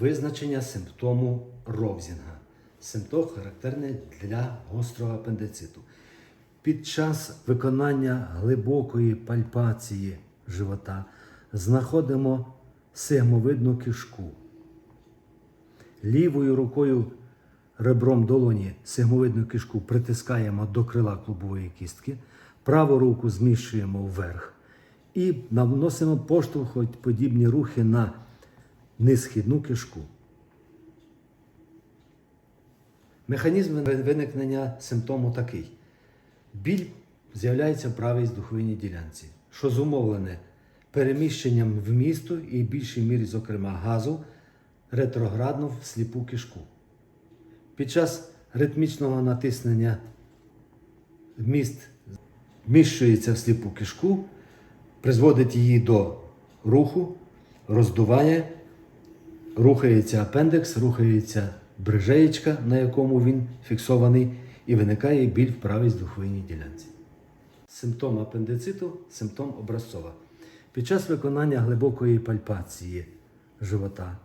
Визначення симптому Ровзінга. Симптом характерний для гострого апендициту. Під час виконання глибокої пальпації живота знаходимо сегмовидну кишку. Лівою рукою ребром долоні сегмовидну кишку притискаємо до крила клубової кістки, праву руку зміщуємо вверх і наносимо поштовхоподібні рухи на низхідну кишку. Механізм виникнення симптому такий. Біль з'являється в правій здуховинній ділянці, що зумовлене переміщенням вмісту і в більшій мірі, зокрема, газу ретроградно в сліпу кишку. Під час ритмічного натиснення вміст вміщується в сліпу кишку, призводить її до руху, роздуває, рухається апендекс, рухається брижеєчка, на якому він фіксований, і виникає біль в правій здуховинній ділянці. Симптом апендициту симптом образцова. Під час виконання глибокої пальпації живота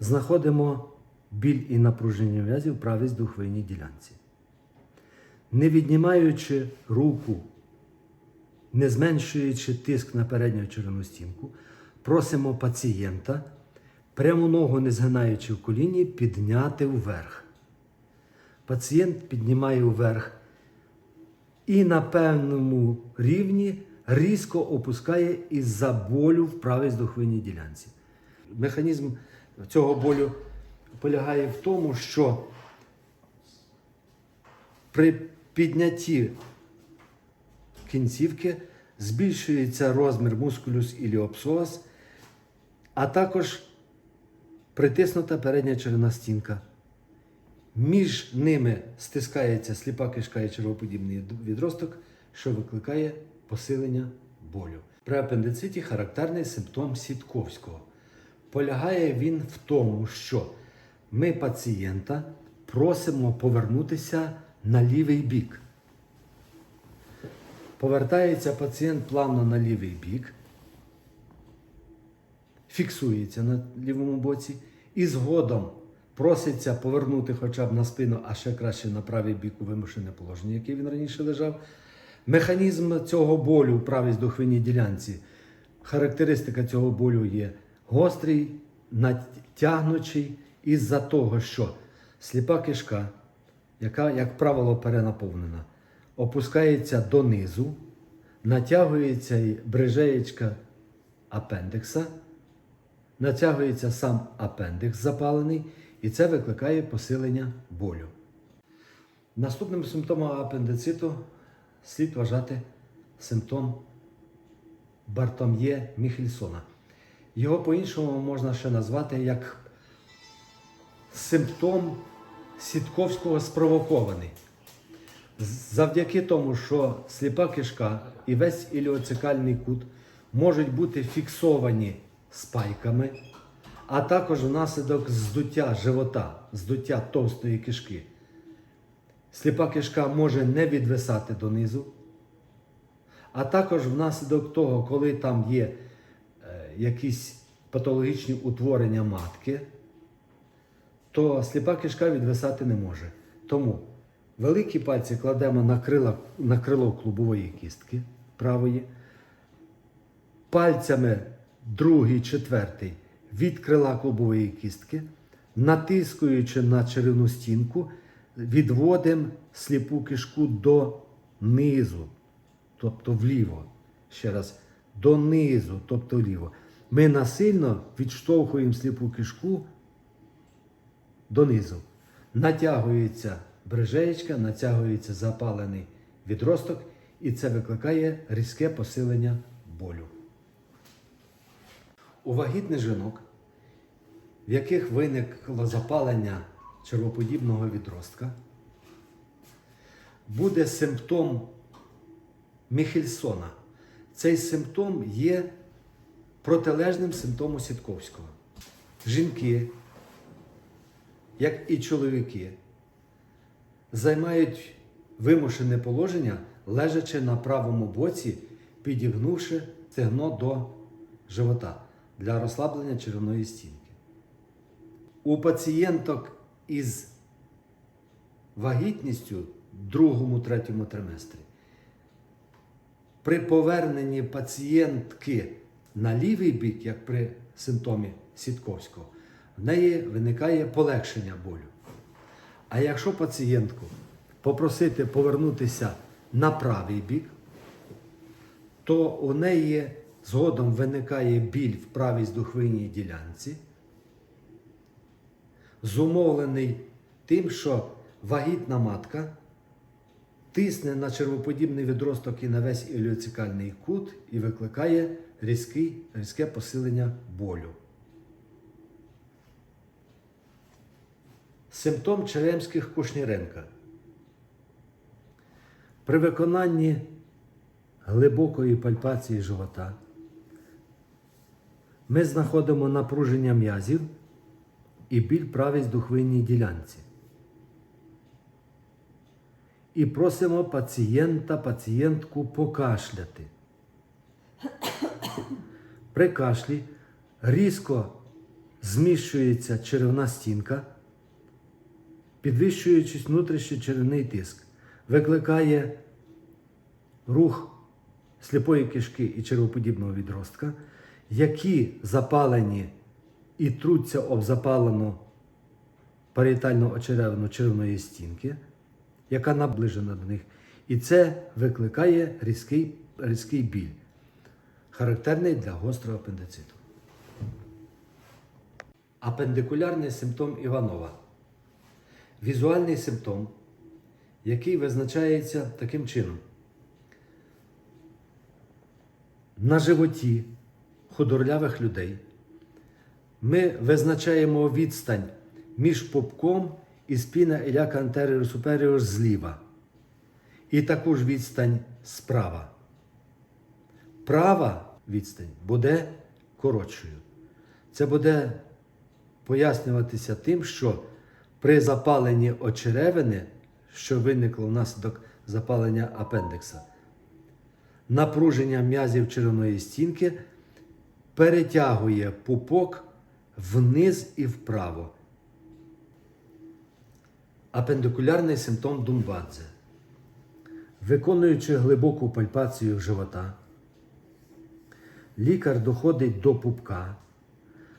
знаходимо біль і напруження м'язів в правій здуховинній ділянці. Не віднімаючи руку, не зменшуючи тиск на передню черевну стінку, просимо пацієнта, пряму ногу не згинаючи в коліні, підняти вверх. Пацієнт піднімає вверх і на певному рівні різко опускає із-за болю в правій здохвинній ділянці. Механізм цього болю полягає в тому, що при піднятті кінцівки збільшується розмір мускулюс іліопсоас, а також притиснута передня черевна стінка. Між ними стискається сліпа кишка і червоподібний відросток, що викликає посилення болю. При апендициті характерний симптом Сітковського. Полягає він в тому, що ми пацієнта просимо повернутися на лівий бік. Повертається пацієнт плавно на лівий бік, фіксується на лівому боці і згодом проситься повернути хоча б на спину, а ще краще на правий бік у вимушене положення, яке він раніше лежав. Механізм цього болю у правій здохвинній ділянці. Характеристика цього болю є гострий, натягнучий із-за того, що сліпа кишка, яка, як правило, перенаповнена, опускається донизу, натягується й брижеєчка апендикса, натягується сам апендикс запалений, і це викликає посилення болю. Наступним симптомом апендициту слід вважати симптом Бартом'є Міхельсона. Його по-іншому можна ще назвати як симптом Сітковського спровокований. Завдяки тому, що сліпа кишка і весь іліоцикальний кут можуть бути фіксовані спайками, а також внаслідок здуття живота, здуття товстої кишки. Сліпа кишка може не відвисати донизу, а також внаслідок того, коли там є е, якісь патологічні утворення матки, то сліпа кишка відвисати не може. Тому великі пальці кладемо на, крила, на крило клубової кістки правої, пальцями другий, четвертий від крила клубової кістки, натискуючи на черевну стінку, відводимо сліпу кишку донизу, тобто вліво. Ще раз, донизу, тобто вліво. Ми насильно відштовхуємо сліпу кишку донизу. Натягується брижеєчка, натягується запалений відросток, і це викликає різке посилення болю. У вагітних жінок, в яких виникло запалення червоподібного відростка, буде симптом Міхельсона. Цей симптом є протилежним симптому Сітковського. Жінки, як і чоловіки, займають вимушене положення, лежачи на правому боці, підігнувши стегно до живота для розслаблення черевної стінки. У пацієнток із вагітністю в другому-третьому триместрі при поверненні пацієнтки на лівий бік, як при симптомі Сітковського, в неї виникає полегшення болю. А якщо пацієнтку попросити повернутися на правий бік, то у неї згодом виникає біль в правій здухвинній ділянці, зумовлений тим, що вагітна матка тисне на червоподібний відросток і на весь іліоцикальний кут і викликає різкий, різке посилення болю. Симптом черемських Кушніренка. При виконанні глибокої пальпації живота ми знаходимо напруження м'язів і біль правій здухвинній ділянці. І просимо пацієнта, пацієнтку покашляти. При кашлі різко зміщується черевна стінка, підвищуючись внутрішній черевний тиск, викликає рух сліпої кишки і червоподібного відростка, які запалені і труться об запалену паріетальну очеревину червної стінки, яка наближена до них. І це викликає різкий, різкий біль, характерний для гострого апендициту. Апендикулярний симптом Іванова. Візуальний симптом, який визначається таким чином. На животі худорлявих людей ми визначаємо відстань між пупком і спіна іляка anterior superior зліва. І таку ж відстань справа. Права відстань буде коротшою. Це буде пояснюватися тим, що при запаленні очеревини, що виникло внаслідок запалення апендикса, напруження м'язів черевної стінки перетягує пупок вниз і вправо. Апендикулярний симптом Думбадзе. Виконуючи глибоку пальпацію живота, лікар доходить до пупка,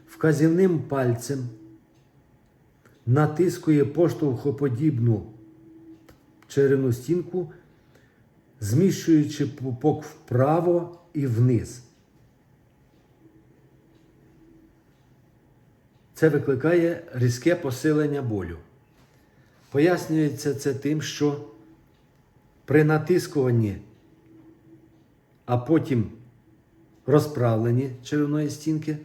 вказівним пальцем натискує поштовхоподібну черевну стінку, зміщуючи пупок вправо і вниз. Це викликає різке посилення болю. Пояснюється це тим, що при натискуванні, а потім розправленні черевної стінки,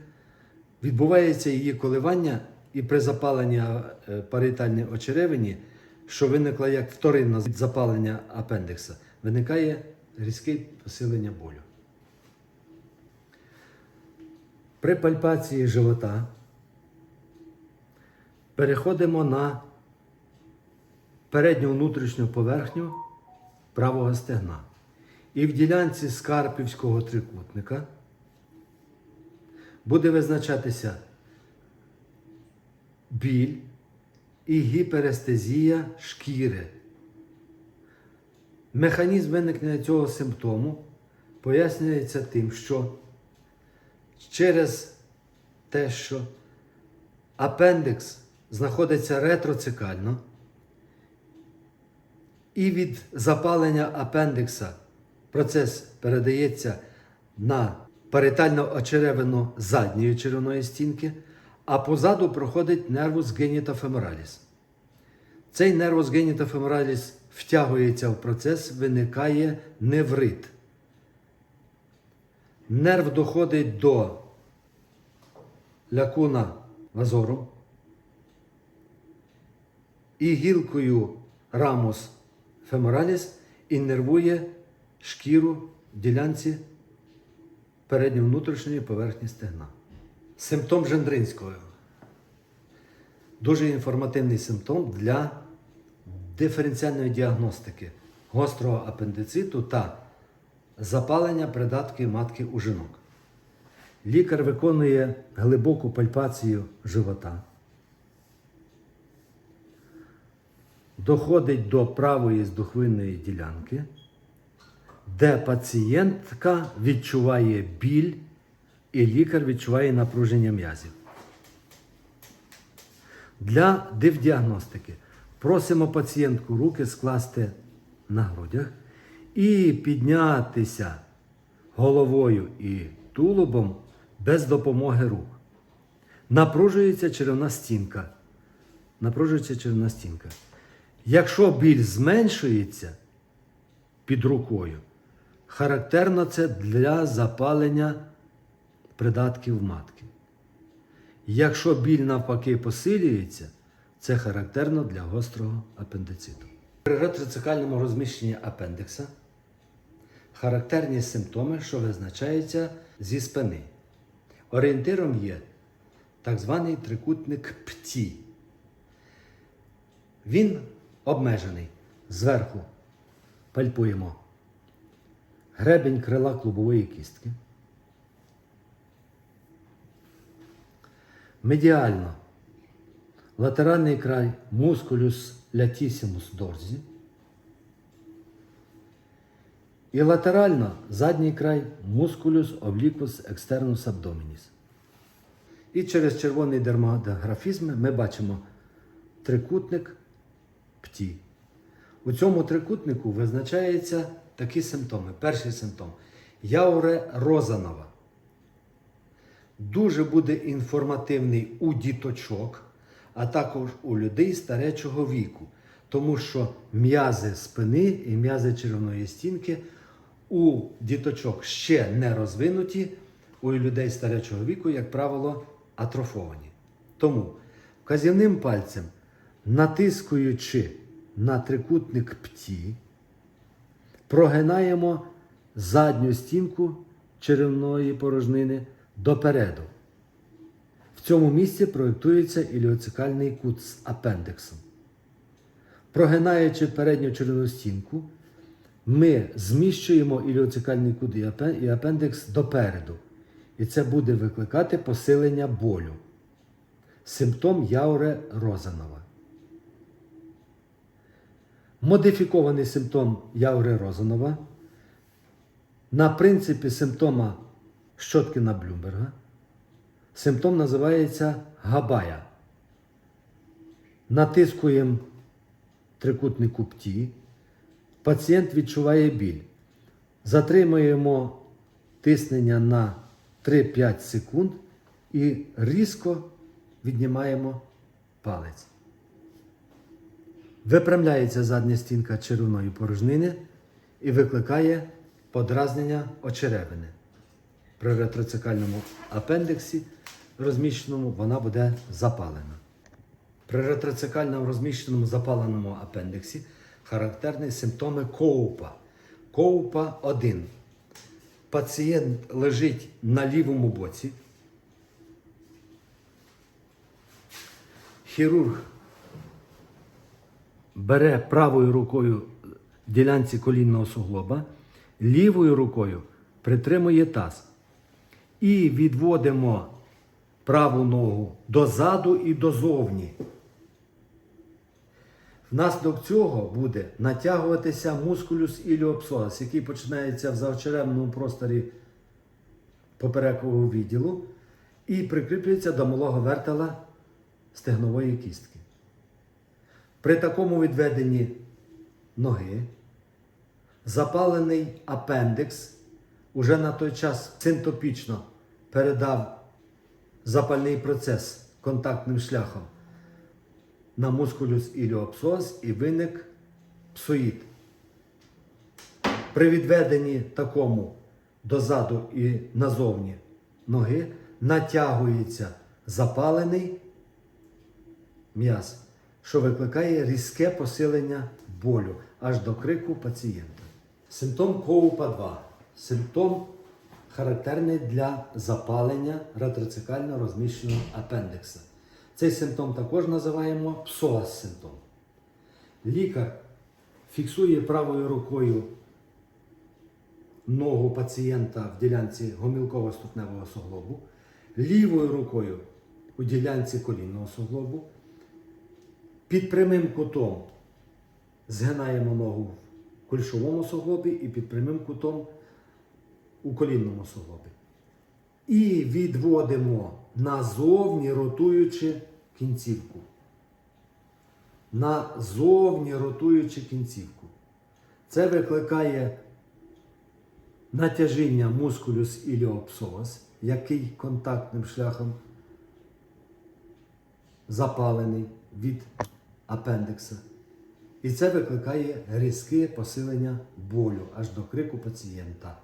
відбувається її коливання і при запаленні е, паріетальної очеревині, що виникло як вторинне запалення апендикса, виникає різке посилення болю. При пальпації живота переходимо на передню внутрішню поверхню правого стегна. І в ділянці скарпівського трикутника буде визначатися біль і гіперестезія шкіри. Механізм виникнення цього симптому пояснюється тим, що через те, що апендикс знаходиться ретроцикально, і від запалення апендикса процес передається на паритальну очеревину задньої черевної стінки, а позаду проходить нервус генітофемораліс. Цей нервус генітофемораліс втягується в процес, виникає неврит. Нерв доходить до лякуна вазору і гілкою рамус фемораліс іннервує шкіру ділянці передньо-внутрішньої поверхні стегна. Симптом Жендринського. Дуже інформативний симптом для диференціальної діагностики гострого апендициту та запалення придатків матки у жінок. Лікар виконує глибоку пальпацію живота доходить до правої здухвинної ділянки, де пацієнтка відчуває біль і лікар відчуває напруження м'язів. Для дивдіагностики просимо пацієнтку руки скласти на грудях і піднятися головою і тулубом без допомоги рук. Напружується черевна стінка. Напружується черевна стінка. Якщо біль зменшується під рукою, характерно це для запалення придатків матки. Якщо біль навпаки посилюється, це характерно для гострого апендициту. При ретроцикальному розміщенні апендикса характерні симптоми, що визначаються зі спини. Орієнтиром є так званий трикутник ПТІ. Він обмежений. Зверху пальпуємо гребень крила клубової кістки. Медіально латеральний край мускулюс лятісімус дорзі. І латерально задній край мускулюс облікус екстернус абдомініс. І через червоний дерматографізм ми бачимо трикутник ПТІ. У цьому трикутнику визначаються такі симптоми. Перший симптом яуре розанова. Дуже буде інформативний у діточок, а також у людей старечого віку, тому що м'язи спини і м'язи черевної стінки у діточок ще не розвинуті, у людей старечого віку, як правило, атрофовані. Тому вказівним пальцем, натискуючи на трикутник ПТІ, прогинаємо задню стінку черевної порожнини допереду. В цьому місці проєктується іліоцикальний кут з апендексом. Прогинаючи передню черевну стінку, ми зміщуємо іліоцикальний кут і апендекс допереду. І це буде викликати посилення болю. Симптом Яуре Розанова. Модифікований симптом Яуре Розанова на принципі симптома Щоткіна Блюмберга. Симптом називається Габая. Натискуємо трикутник купті. Пацієнт відчуває біль. Затримуємо тиснення на 3-5 секунд і різко віднімаємо палець. Випрямляється задня стінка червоної порожнини і викликає подразнення очеревини. При ретроцикальному апендиксі розміщеному вона буде запалена. При ретроцикальному розміщеному запаленому апендиксі характерні симптоми коупа. Коупа 1. Пацієнт лежить на лівому боці. Хірург бере правою рукою ділянці колінного суглоба, лівою рукою притримує таз. І відводимо праву ногу дозаду і дозовні. Внаслідок цього буде натягуватися мускулюс іліопсоас, який починається в заочеревному просторі поперекового відділу і прикріплюється до малого вертела стегнової кістки. При такому відведенні ноги запалений апендикс уже на той час синтопічно передав запальний процес контактним шляхом на мускулюс іліопсоз і виник псоїд. При відведенні такому дозаду і назовні ноги натягується запалений м'яз, що викликає різке посилення болю аж до крику пацієнта. Симптом коупа 2. Симптом характерний для запалення ретроцикально розміщеного апендикса. Цей симптом також називаємо псоас симптом. Лікар фіксує правою рукою ногу пацієнта в ділянці гомілково-ступневого суглобу, лівою рукою у ділянці колінного суглобу, під прямим кутом згинаємо ногу в кульшовому суглобі і під прямим кутом у колінному суглобі. І відводимо назовні, ротуючи кінцівку. Назовні ротуючи кінцівку. Це викликає натяжіння мускулюс іліопсос, який контактним шляхом запалений від апендикса. І це викликає різке посилення болю аж до крику пацієнта.